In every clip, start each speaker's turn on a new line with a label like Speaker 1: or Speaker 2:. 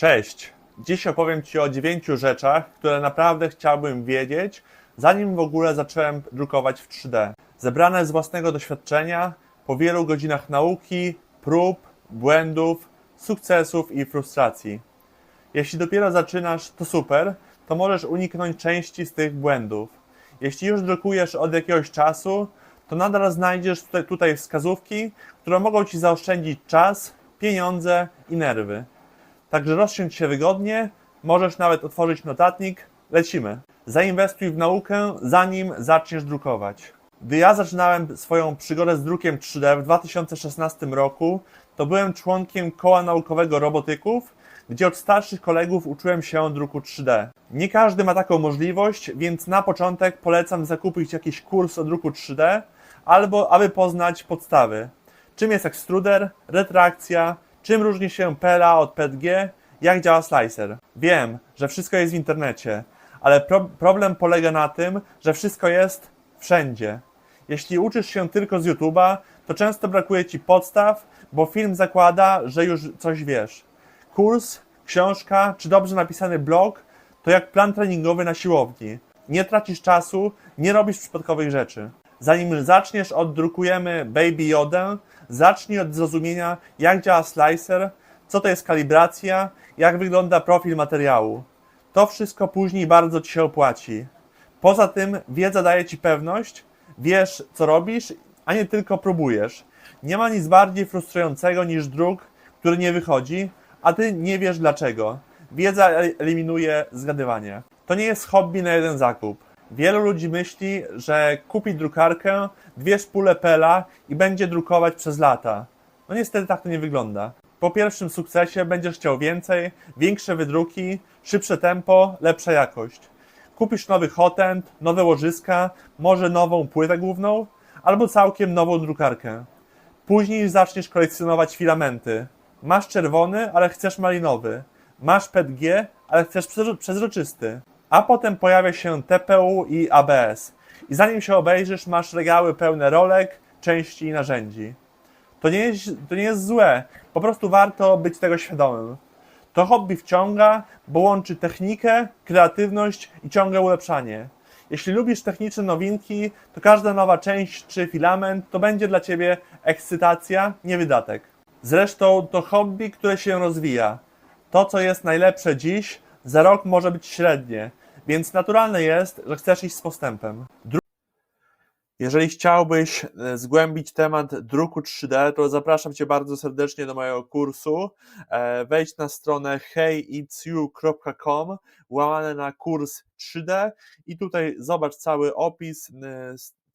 Speaker 1: Cześć! Dziś opowiem Ci o dziewięciu rzeczach, które naprawdę chciałbym wiedzieć, zanim w ogóle zacząłem drukować w 3D. Zebrane z własnego doświadczenia, po wielu godzinach nauki, prób, błędów, sukcesów i frustracji. Jeśli dopiero zaczynasz, to super, to możesz uniknąć części z tych błędów. Jeśli już drukujesz od jakiegoś czasu, to nadal znajdziesz tutaj, wskazówki, które mogą Ci zaoszczędzić czas, pieniądze i nerwy. Także rozsiądź się wygodnie, możesz nawet otworzyć notatnik. Lecimy. Zainwestuj w naukę, zanim zaczniesz drukować. Gdy ja zaczynałem swoją przygodę z drukiem 3D w 2016 roku, to byłem członkiem koła naukowego robotyków, gdzie od starszych kolegów uczyłem się druku 3D. Nie każdy ma taką możliwość, więc na początek polecam zakupić jakiś kurs o druku 3D, albo aby poznać podstawy. Czym jest ekstruder, retrakcja, czym różni się PLA od PETG, jak działa slicer. Wiem, że wszystko jest w internecie, ale pro problem polega na tym, że wszystko jest wszędzie. Jeśli uczysz się tylko z YouTube'a, to często brakuje ci podstaw, bo film zakłada, że już coś wiesz. Kurs, książka czy dobrze napisany blog to jak plan treningowy na siłowni. Nie tracisz czasu, nie robisz przypadkowych rzeczy. Zanim zaczniesz, oddrukujemy Baby Yodę. Zacznij od zrozumienia, jak działa slicer, co to jest kalibracja, jak wygląda profil materiału. To wszystko później bardzo ci się opłaci. Poza tym, wiedza daje ci pewność, wiesz, co robisz, a nie tylko próbujesz. Nie ma nic bardziej frustrującego niż druk, który nie wychodzi, a ty nie wiesz dlaczego. Wiedza el- eliminuje zgadywanie. To nie jest hobby na jeden zakup. Wielu ludzi myśli, że kupi drukarkę, dwie szpule pela i będzie drukować przez lata. No niestety tak to nie wygląda. Po pierwszym sukcesie będziesz chciał więcej, większe wydruki, szybsze tempo, lepsza jakość. Kupisz nowy hotend, nowe łożyska, może nową płytę główną, albo całkiem nową drukarkę. Później zaczniesz kolekcjonować filamenty. Masz czerwony, ale chcesz malinowy. Masz PETG, ale chcesz przezro- przezroczysty. A potem pojawia się TPU i ABS. I zanim się obejrzysz, masz regały pełne rolek, części i narzędzi. To nie jest, to nie jest złe, po prostu warto być tego świadomym. To hobby wciąga, bo łączy technikę, kreatywność i ciągłe ulepszanie. Jeśli lubisz techniczne nowinki, to każda nowa część czy filament to będzie dla Ciebie ekscytacja, nie wydatek. Zresztą to hobby, które się rozwija. To, co jest najlepsze dziś, za rok może być średnie, więc naturalne jest, że chcesz iść z postępem. Jeżeli chciałbyś e, zgłębić temat druku 3D, to zapraszam Cię bardzo serdecznie do mojego kursu. E, Wejdź na stronę heyitsyou.com, łamane na kurs 3D i tutaj zobacz cały opis.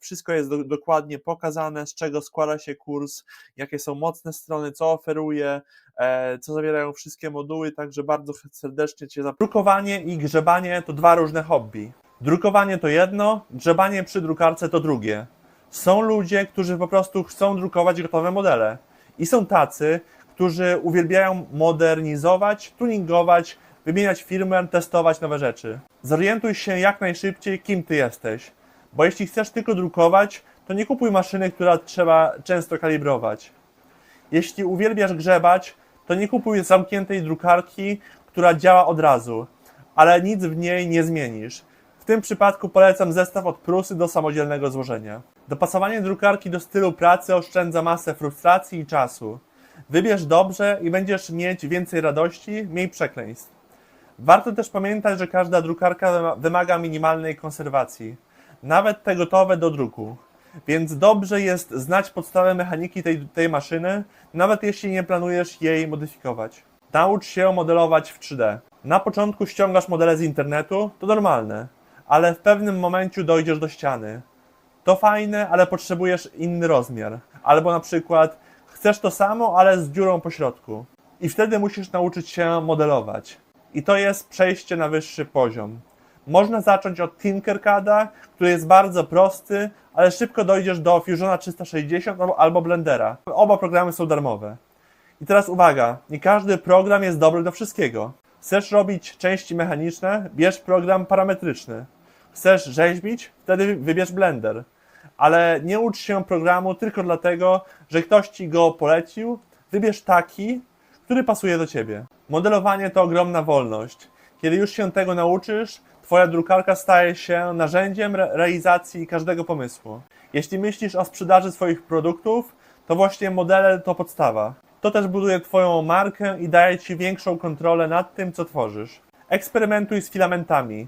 Speaker 1: Wszystko jest do, dokładnie pokazane, z czego składa się kurs, jakie są mocne strony, co oferuje, e, co zawierają wszystkie moduły, także bardzo serdecznie Cię zapraszam. Drukowanie i grzebanie to dwa różne hobby. Drukowanie to jedno, grzebanie przy drukarce to drugie. Są ludzie, którzy po prostu chcą drukować gotowe modele. I są tacy, którzy uwielbiają modernizować, tuningować, wymieniać firmware, testować nowe rzeczy. Zorientuj się jak najszybciej, kim ty jesteś. Bo jeśli chcesz tylko drukować, to nie kupuj maszyny, która trzeba często kalibrować. Jeśli uwielbiasz grzebać, to nie kupuj zamkniętej drukarki, która działa od razu, ale nic w niej nie zmienisz. W tym przypadku polecam zestaw od Prusy do samodzielnego złożenia. Dopasowanie drukarki do stylu pracy oszczędza masę frustracji i czasu. Wybierz dobrze i będziesz mieć więcej radości, mniej przekleństw. Warto też pamiętać, że każda drukarka wyma- wymaga minimalnej konserwacji, nawet te gotowe do druku. Więc dobrze jest znać podstawę mechaniki tej, tej maszyny, nawet jeśli nie planujesz jej modyfikować. Naucz się modelować w 3D. Na początku ściągasz modele z internetu, to normalne, ale w pewnym momencie dojdziesz do ściany. To fajne, ale potrzebujesz inny rozmiar. Albo na przykład chcesz to samo, ale z dziurą po środku. I wtedy musisz nauczyć się modelować. I to jest przejście na wyższy poziom. Można zacząć od Tinkercada, który jest bardzo prosty, ale szybko dojdziesz do Fusiona 360 albo- Blendera. Oba programy są darmowe. I teraz uwaga, nie każdy program jest dobry do wszystkiego. Chcesz robić części mechaniczne, bierz program parametryczny. Chcesz rzeźbić, wtedy wybierz Blender. Ale nie ucz się programu tylko dlatego, że ktoś ci go polecił. Wybierz taki, który pasuje do ciebie. Modelowanie to ogromna wolność. Kiedy już się tego nauczysz, Twoja drukarka staje się narzędziem re- realizacji każdego pomysłu. Jeśli myślisz o sprzedaży swoich produktów, to właśnie modele to podstawa. To też buduje Twoją markę i daje Ci większą kontrolę nad tym, co tworzysz. Eksperymentuj z filamentami.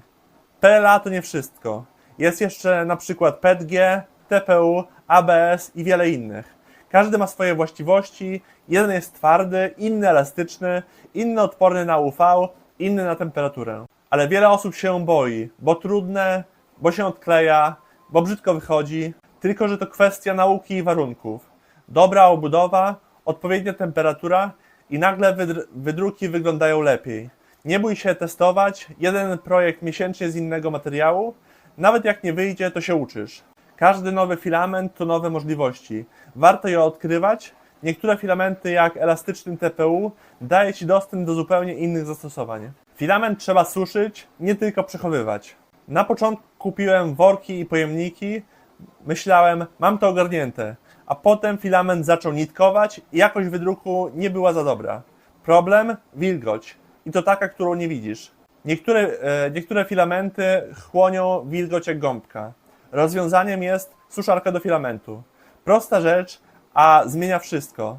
Speaker 1: PLA to nie wszystko. Jest jeszcze na przykład PETG, TPU, ABS i wiele innych. Każdy ma swoje właściwości. Jeden jest twardy, inny elastyczny, inny odporny na UV, inny na temperaturę. Ale wiele osób się boi, bo trudne, bo się odkleja, bo brzydko wychodzi. Tylko, że to kwestia nauki i warunków. Dobra obudowa, odpowiednia temperatura i nagle wydr- wydruki wyglądają lepiej. Nie bój się testować, jeden projekt miesięcznie z innego materiału. Nawet jak nie wyjdzie, to się uczysz. Każdy nowy filament to nowe możliwości. Warto je odkrywać. Niektóre filamenty, jak elastyczny TPU, daje Ci dostęp do zupełnie innych zastosowań. Filament trzeba suszyć, nie tylko przechowywać. Na początku kupiłem worki i pojemniki, myślałem, mam to ogarnięte, a potem filament zaczął nitkować i jakość wydruku nie była za dobra. Problem? Wilgoć. I to taka, którą nie widzisz. Niektóre, e, niektóre filamenty chłonią wilgoć jak gąbka. Rozwiązaniem jest suszarka do filamentu. Prosta rzecz, a zmienia wszystko.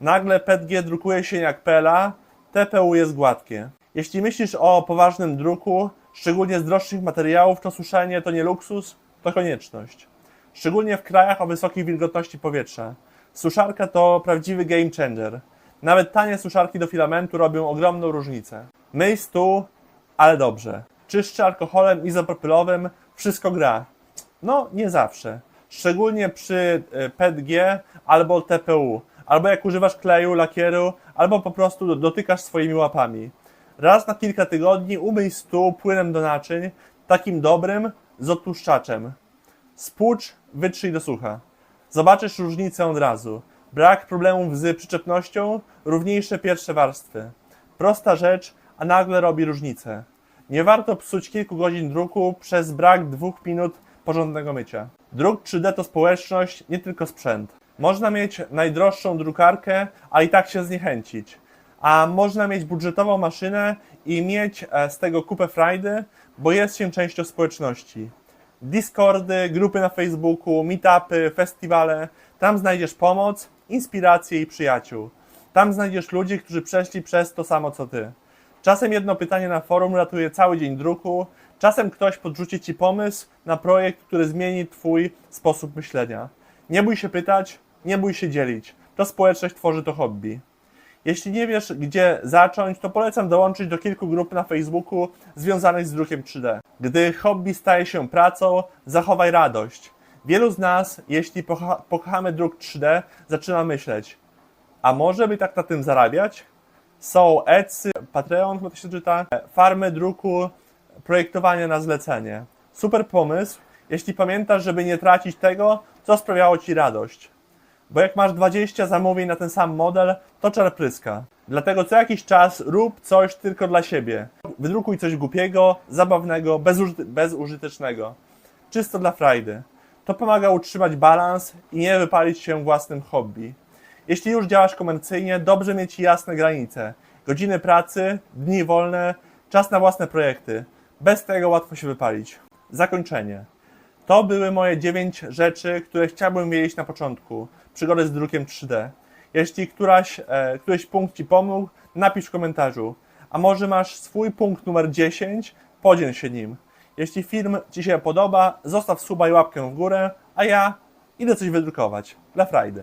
Speaker 1: Nagle PETG drukuje się jak PLA, TPU jest gładkie. Jeśli myślisz o poważnym druku, szczególnie z droższych materiałów, to suszenie to nie luksus, to konieczność. Szczególnie w krajach o wysokiej wilgotności powietrza. Suszarka to prawdziwy game changer. Nawet tanie suszarki do filamentu robią ogromną różnicę. Myj stół, ale dobrze. Czyszczę alkoholem izopropylowym, wszystko gra. No, nie zawsze. Szczególnie przy e, PETG albo TPU, albo jak używasz kleju, lakieru, albo po prostu do- dotykasz swoimi łapami. Raz na kilka tygodni umyj stół płynem do naczyń, takim dobrym, z odtłuszczaczem. Spłucz, wytrzyj do sucha. Zobaczysz różnicę od razu. Brak problemów z przyczepnością, równiejsze pierwsze warstwy. Prosta rzecz, a nagle robi różnicę. Nie warto psuć kilku godzin druku przez brak dwóch minut porządnego mycia. Druk 3D to społeczność, nie tylko sprzęt. Można mieć najdroższą drukarkę, a i tak się zniechęcić. A można mieć budżetową maszynę i mieć e, z tego kupę frajdy, bo jest się częścią społeczności. Discordy, grupy na Facebooku, meetupy, festiwale. Tam znajdziesz pomoc, inspirację i przyjaciół. Tam znajdziesz ludzi, którzy przeszli przez to samo co ty. Czasem jedno pytanie na forum ratuje cały dzień druku, czasem ktoś podrzuci ci pomysł na projekt, który zmieni twój sposób myślenia. Nie bój się pytać, nie bój się dzielić. To społeczność tworzy to hobby. Jeśli nie wiesz, gdzie zacząć, to polecam dołączyć do kilku grup na Facebooku związanych z drukiem 3D. Gdy hobby staje się pracą, zachowaj radość. Wielu z nas, jeśli pocha- pokochamy druk 3D, zaczyna myśleć, a może by tak na tym zarabiać? Są Etsy, Patreon, chyba to się czyta, farmy druku, projektowanie na zlecenie. Super pomysł, jeśli pamiętasz, żeby nie tracić tego, co sprawiało Ci radość. Bo jak masz 20 zamówień na ten sam model, to czar pryska. Dlatego co jakiś czas rób coś tylko dla siebie. Wydrukuj coś głupiego, zabawnego, bezużyte- bezużytecznego. Czysto dla frajdy. To pomaga utrzymać balans i nie wypalić się własnym hobby. Jeśli już działasz komercyjnie, dobrze mieć jasne granice. Godziny pracy, dni wolne, czas na własne projekty. Bez tego łatwo się wypalić. Zakończenie. To były moje 9 rzeczy, które chciałbym wiedzieć na początku przygody z drukiem 3D. Jeśli któraś, e, któryś punkt Ci pomógł, napisz w komentarzu. A może masz swój punkt numer 10? Podziel się nim. Jeśli film Ci się podoba, zostaw suba i łapkę w górę, a ja idę coś wydrukować. Dla frajdy.